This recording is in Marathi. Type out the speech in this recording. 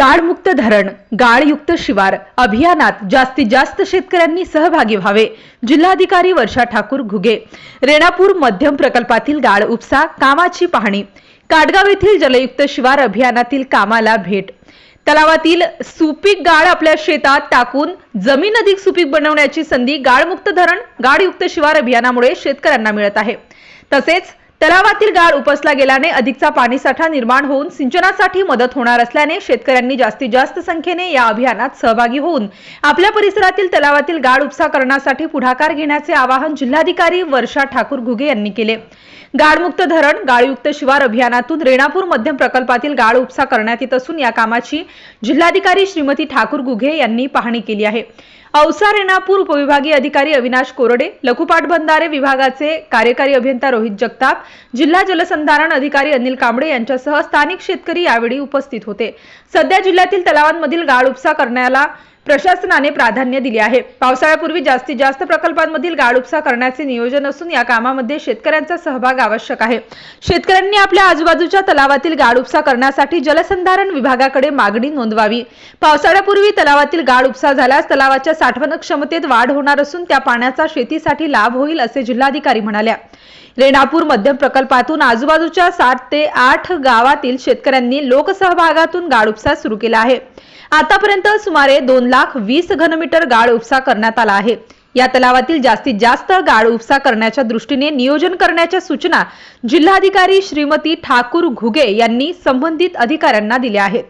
गाळमुक्त धरण गाळयुक्त शिवार. अभियानात जास्तीत जास्त शेतकऱ्यांनी सहभागी व्हावे. जिल्हाधिकारी वर्षा ठाकूर घुगे. रेणापूर मध्यम प्रकल्पातील गाळ उपसा कामाची पाहणी. काटगाव येथील जलयुक्त शिवार अभियानातील कामाला भेट. तलावातील सुपीक गाळ आपल्या शेतात टाकून जमीन अधिक सुपीक बनवण्याची संधी गाळमुक्त धरण गाळयुक्त शिवार अभियानामुळे शेतकऱ्यांना मिळत आहे. तसेच तलावातील गाळ उपसला गेल्याने अधिकचा पाणीसाठा निर्माण होऊन सिंचनासाठी मदत होणार असल्याने शेतकऱ्यांनी जास्तीत जास्त संख्येने या अभियानात सहभागी होऊन आपल्या परिसरातील तलावातील गाळ उपसा करण्यासाठी पुढाकार घेण्याचे आवाहन जिल्हाधिकारी वर्षा ठाकूर घुगे यांनी केले. गाळमुक्त धरण गाळयुक्त शिवार अभियानातून रेणापूर मध्यम प्रकल्पातील गाळ उपसा करण्यात येत असून या कामाची जिल्हाधिकारी श्रीमती ठाकूर गुघे यांनी पाहणी केली आहे. औसा रेणापूर उपविभागीय अधिकारी अविनाश कोरडे लघुपाटबंधारे विभागाचे कार्यकारी अभियंता रोहित जगताप जिल्हा जलसंधारण अधिकारी अनिल कांबळे यांच्यासह स्थानिक शेतकरी यावेळी उपस्थित होते. सध्या जिल्ह्यातील तलावांमधील गाळ उपसा करण्याला प्रशासनाने प्राधान्य दिले आहे. पावसाळ्यापूर्वी जास्तीत जास्त प्रकल्पांमधील गाळ उपसा करण्याचे नियोजन असून या कामामध्ये शेतकऱ्यांचा सहभाग आवश्यक आहे. शेतकऱ्यांनी आपल्या आजूबाजूच्या तलावातील गाळ उपसा करण्यासाठी जलसंधारण विभागाकडे मागणी नोंदवावी. पावसाळ्यापूर्वी तलावातील गाळ उपसा झाल्यास तलावाच्या साठवण क्षमतेत वाढ होणार असून त्या पाण्याचा शेतीसाठी लाभ होईल असे जिल्हाधिकारी म्हणाल्या. रेणापूर मध्यम प्रकल्पातून आजूबाजूच्या सात ते आठ गावातील शेतकऱ्यांनी लोकसहभागातून गाळ उपसा सुरू केला आहे. आतापर्यंत सुमारे दोन लाख वीस घनमीटर गाळ उपसा करण्यात आला आहे. या तलावातील जास्तीत जास्त गाळ उपसा करण्याच्या दृष्टीने नियोजन करण्याच्या सूचना जिल्हाधिकारी श्रीमती ठाकूर घुगे यांनी संबंधित अधिकाऱ्यांना दिल्या आहेत.